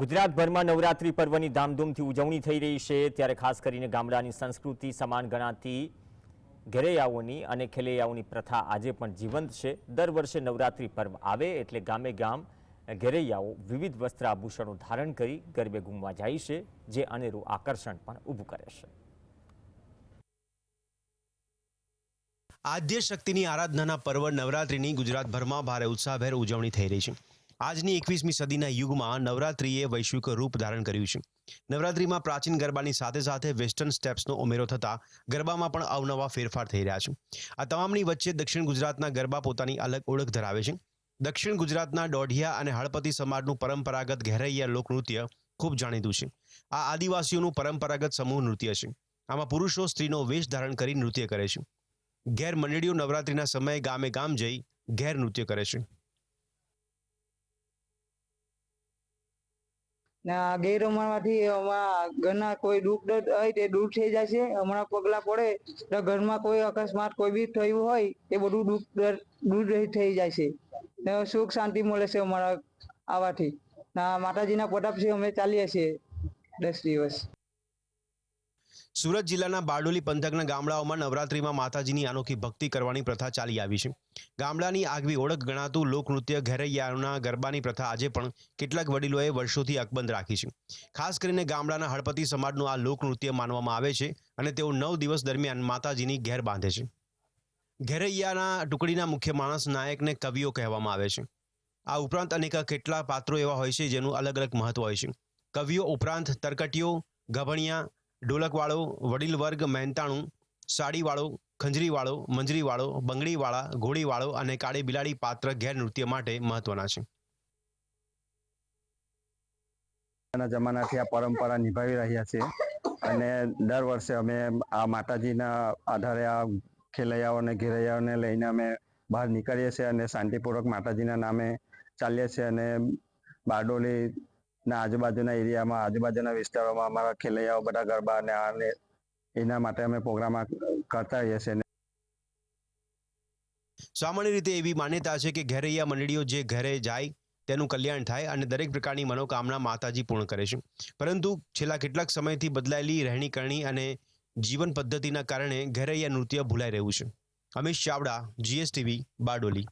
ગુજરાતભરમાં નવરાત્રી પર્વની ધામધૂમથી ઉજવણી થઈ રહી છે. ત્યારે ખાસ કરીને ગામડાની સંસ્કૃતિ, સમાન ગણાતી ઘેરૈયાઓની અને ખેલૈયાઓની પ્રથા આજે પણ જીવંત છે. દર વર્ષે નવરાત્રી પર્વ આવે એટલે ગામે ગામ ઘેરૈયાઓ વિવિધ વસ્ત્ર આભૂષણો ધારણ કરી ગરબે ઘૂમવા જાય છે, જે અનેરું આકર્ષણ પણ ઊભું કરે છે. આદ્ય શક્તિની આરાધનાના પર્વ નવરાત્રિની ગુજરાતભરમાં ભારે ઉત્સાહભેર ઉજવણી થઈ રહી છે. આજની એકવીસમી સદીના યુગમાં નવરાત્રિએ વૈશ્વિક રૂપ ધારણ કર્યું છે. નવરાત્રિમાં પ્રાચીન ગરબાની સાથે સાથે વેસ્ટર્ન સ્ટેપ્સનો ઉમેરો થતાં ગરબામાં પણ અવનવા ફેરફાર થઈ રહ્યા છે. આ તમામની વચ્ચે દક્ષિણ ગુજરાતના ગરબા પોતાની અલગ ઓળખ ધરાવે છે. દક્ષિણ ગુજરાતના દોઢિયા અને હળપતિ સમાજનું પરંપરાગત ઘેરૈયા લોકનૃત્ય ખૂબ જાણીતું છે. આ આદિવાસીઓનું પરંપરાગત સમૂહ નૃત્ય છે. આમાં પુરુષો સ્ત્રીનો વેશ ધારણ કરી નૃત્ય કરે છે. ઘેર મંડળીઓ નવરાત્રિના સમયે ગામે ગામ જઈ ઘેર નૃત્ય કરે છે ને આ ગેરમામાંથી અમારા ઘરના કોઈ દુઃખ દર્દ હોય તે દૂર થઈ જાય છે હમણાં પગલા પડે તો ઘરમાં કોઈ અકસ્માત કોઈ બી થયું હોય એ બધું દુઃખ દર્દ દૂર થઈ છે ને સુખ શાંતિ મળે છે અમારા આવાથી. ના માતાજીના પ્રતાપથી અમે ચાલીએ છીએ દસ દિવસ. સુરત જિલ્લાના બારડોલી પંથકના ગામડાઓમાં નવરાત્રિમાં માતાજીની અનોખી ભક્તિ કરવાની પ્રથા ચાલી આવી છે. ગામડાની આગવી ઓળખ ગણાતું લોકનૃત્ય ઘેરૈયાઓના ગરબાની પ્રથા આજે પણ કેટલાક વડીલોએ વર્ષોથી અકબંધ રાખી છે. ખાસ કરીને ગામડાના હળપતિ સમાજનું આ લોકનૃત્ય માનવામાં આવે છે અને તેઓ નવ દિવસ દરમિયાન માતાજીની ઘેર બાંધે છે. ઘેરૈયાના ટુકડીના મુખ્ય માણસ નાયકને કવિઓ કહેવામાં આવે છે. આ ઉપરાંત અનેક કેટલા પાત્રો એવા હોય છે જેનું અલગ અલગ મહત્વ હોય છે. કવિઓ ઉપરાંત તરકટીઓ, ગભણિયા ઢોલકવાળો વડીલ વર્ગ મહેનતાણું, સાડીવાળો, ખંજરીવાળો, મંજરીવાળો, બંગડીવાળા, ઘોડીવાળો અને કાળી બિલાડી પાત્ર ઘેર નૃત્ય માટે મહત્વના છે. જમાનાથી આ પરંપરા નિભાવી રહ્યા છે અને દર વર્ષે અમે આ માતાજીના આધારે આ ખેલૈયાઓને ઘેરૈયાઓને લઈને અમે બહાર નીકળીએ છીએ અને શાંતિપૂર્વક માતાજીના નામે ચાલીએ છીએ અને બારડોલી ના, આજુબાજુના એરિયામાં, આજુબાજુના વિસ્તારોમાં અમારા ખેલૈયાઓ બધા ગરબા ને આ ને એના માટે અમે પ્રોગ્રામ કરતા રહીએ છીએ. સામાન્ય રીતે એવી માન્યતા છે કે ઘેરૈયા મંડળીઓ જે ઘરે જાય, તેનું કલ્યાણ થાય અને દરેક પ્રકારની મનોકામના માતાજી પૂર્ણ કરે છે. પરંતુ છેલ્લા કેટલાક સમયથી બદલાયેલી રહેણી કરણી અને જીવન પદ્ધતિના કારણે ઘેરૈયા નૃત્ય ભૂલાઈ રહ્યું છે. અમિત ચાવડા, જીએસટીવી, બારડોલી.